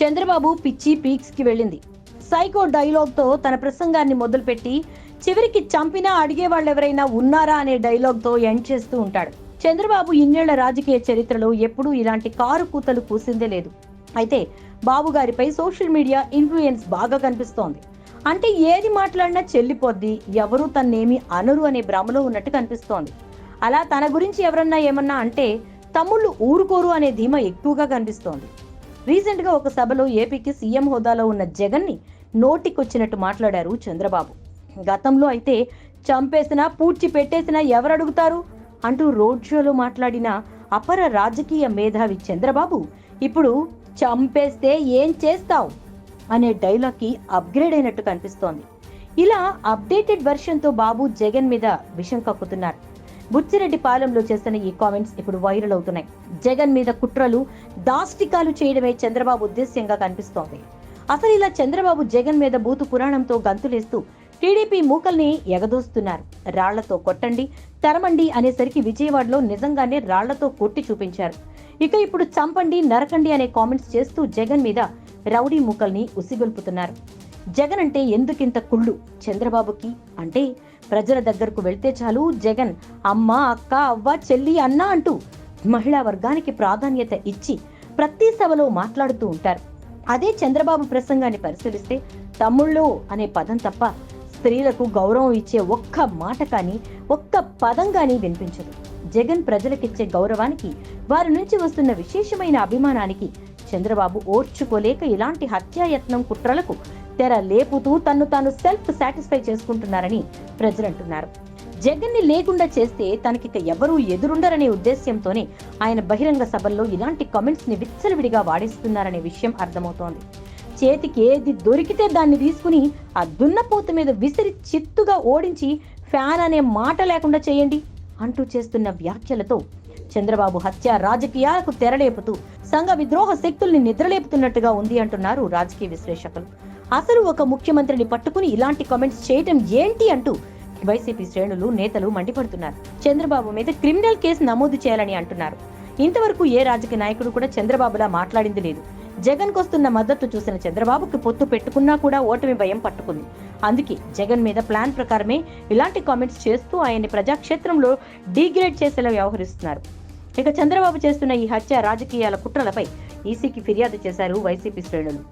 చంద్రబాబు పిచ్చి పీక్స్కి వెళ్ళింది. సైకో డైలాగ్తో తన ప్రసంగాన్ని మొదలుపెట్టి చివరికి చంపినా అడిగే వాళ్ళెవరైనా ఉన్నారా అనే డైలాగ్తో ఎండ్ చేస్తూ ఉంటాడు. చంద్రబాబు ఇన్నేళ్ళ రాజకీయ చరిత్రలో ఎప్పుడూ ఇలాంటి కారు కూతలు కూసిందే లేదు. అయితే బాబు గారిపై సోషల్ మీడియా ఇన్ఫ్లుయెన్స్ బాగా కనిపిస్తోంది. అంటే ఏది మాట్లాడినా చెల్లిపోద్ది ఎవరూ తన్నేమి అనరు అనే భ్రమలో ఉన్నట్టు కనిపిస్తోంది. అలా తన గురించి ఎవరన్నా ఏమన్నా అంటే తమ్ముళ్ళు ఊరుకోరు అనే ధీమా ఎక్కువగా కనిపిస్తోంది. రీసెంట్గా ఒక సభలో ఏపీకి సీఎం హోదాలో ఉన్న జగన్ని నోటికొచ్చినట్టు మాట్లాడారు చంద్రబాబు. గతంలో అయితే చంపేసినా పూడ్చి పెట్టేసినా ఎవరు అడుగుతారు? అంటూ రోడ్ షోలో మాట్లాడిన అపర రాజకీయ మేధావి చంద్రబాబు ఇప్పుడు చంపేస్తే ఏం చేస్తావు? అనే డైలాగ్కి అప్గ్రేడ్ అయినట్టు కనిపిస్తోంది. ఇలా అప్డేటెడ్ వెర్షన్తో బాబు జగన్ మీద విషం కక్కుతున్నారు. బుచ్చిరెడ్డి పాలెంలో చేస్తున్న ఈ కామెంట్స్ ఇప్పుడు వైరల్ అవుతున్నాయి. జగన్ మీద కుట్రలు దాష్టికాలు చేయడమే చంద్రబాబు ఉద్దేశ్యంగా కనిపిస్తోంది. అసలు ఇలా చంద్రబాబు జగన్ మీద బూతు పురాణంతో గంతులేస్తూ టీడీపీ మూకల్ని ఎగదోస్తున్నారు. రాళ్ళతో కొట్టండి తరమండి అనేసరికి విజయవాడలో నిజంగానే రాళ్ళతో కొట్టి చూపించారు. ఇక ఇప్పుడు చంపండి నరకండి అనే కామెంట్స్ చేస్తూ జగన్ మీద రౌడీ మూకల్ని ఉసిగొల్పుతున్నారు. జగన్ అంటే ఎందుకింత కుళ్ళు? చంద్రబాబుకి అంటే ప్రజల దగ్గరకు వెళ్తే చాలు జగన్ అమ్మ అక్క అవ్వ చెల్లి అన్న అంటూ మహిళా వర్గానికి ప్రాధాన్యత ఇచ్చి ప్రతి సభలో మాట్లాడుతూ ఉంటారు. అదే చంద్రబాబు ప్రసంగాన్ని పరిశీలిస్తే తమ్ముళ్ళు అనే పదం తప్ప స్త్రీలకు గౌరవం ఇచ్చే ఒక్క మాట కానీ ఒక్క పదం కానీ వినిపించదు. జగన్ ప్రజలకిచ్చే గౌరవానికి వారి నుంచి వస్తున్న విశేషమైన అభిమానానికి చంద్రబాబు ఓర్చుకోలేక ఇలాంటి హత్యాయత్నం కుట్రలకు తెర లేపుతూ తన్ను తాను సెల్ఫ్ సాటిస్ఫై చేసుకుంటున్నారని ప్రజలంటున్నారు జగన్ని లేకుండా చేస్తే తనకిక ఎవరూ ఎదురుండరనే ఉద్దేశ్యంతోనే ఆయన బహిరంగ సభల్లో ఇలాంటి కమెంట్స్ని విచ్చలవిడిగా వాడిస్తున్నారనే విషయం అర్థమవుతోంది. చేతికి ఏది దొరికితే దాన్ని తీసుకుని ఆ దున్నపోత మీద విసిరి చిత్తుగా ఓడించి ఫ్యాన్ అనే మాట లేకుండా చేయండి అంటూ చేస్తున్న వ్యాఖ్యలతో చంద్రబాబు హత్య రాజకీయాలకు తెరలేపుతూ సంఘ విద్రోహ శక్తుల్ని నిద్రలేపుతున్నట్టుగా ఉంది అంటున్నారు రాజకీయ విశ్లేషకులు. అసలు ఒక ముఖ్యమంత్రిని పట్టుకుని ఇలాంటి కామెంట్స్ చేయటం ఏంటి అంటూ వైసీపీ శ్రేణులు నేతలు మండిపడుతున్నారు. చంద్రబాబు మీద క్రిమినల్ కేసు నమోదు చేయాలని అంటున్నారు. ఇంతవరకు ఏ రాజకీయ నాయకుడు కూడా చంద్రబాబులా మాట్లాడింది లేదు. జగన్ కొస్తున్న మద్దతు చూసిన చంద్రబాబుకి పొత్తు పెట్టుకున్నా కూడా ఓటమి భయం పట్టుకుంది. అందుకే జగన్ మీద ప్లాన్ ప్రకారమే ఇలాంటి కామెంట్స్ చేస్తూ ఆయన్ని ప్రజాక్షేత్రంలో డీగ్రేడ్ చేసేలా వ్యవహరిస్తున్నారు. ఇక చంద్రబాబు చేస్తున్న ఈ హత్య రాజకీయాల కుట్రలపై ఈసీకి ఫిర్యాదు చేశారు వైసీపీ శ్రేణులు.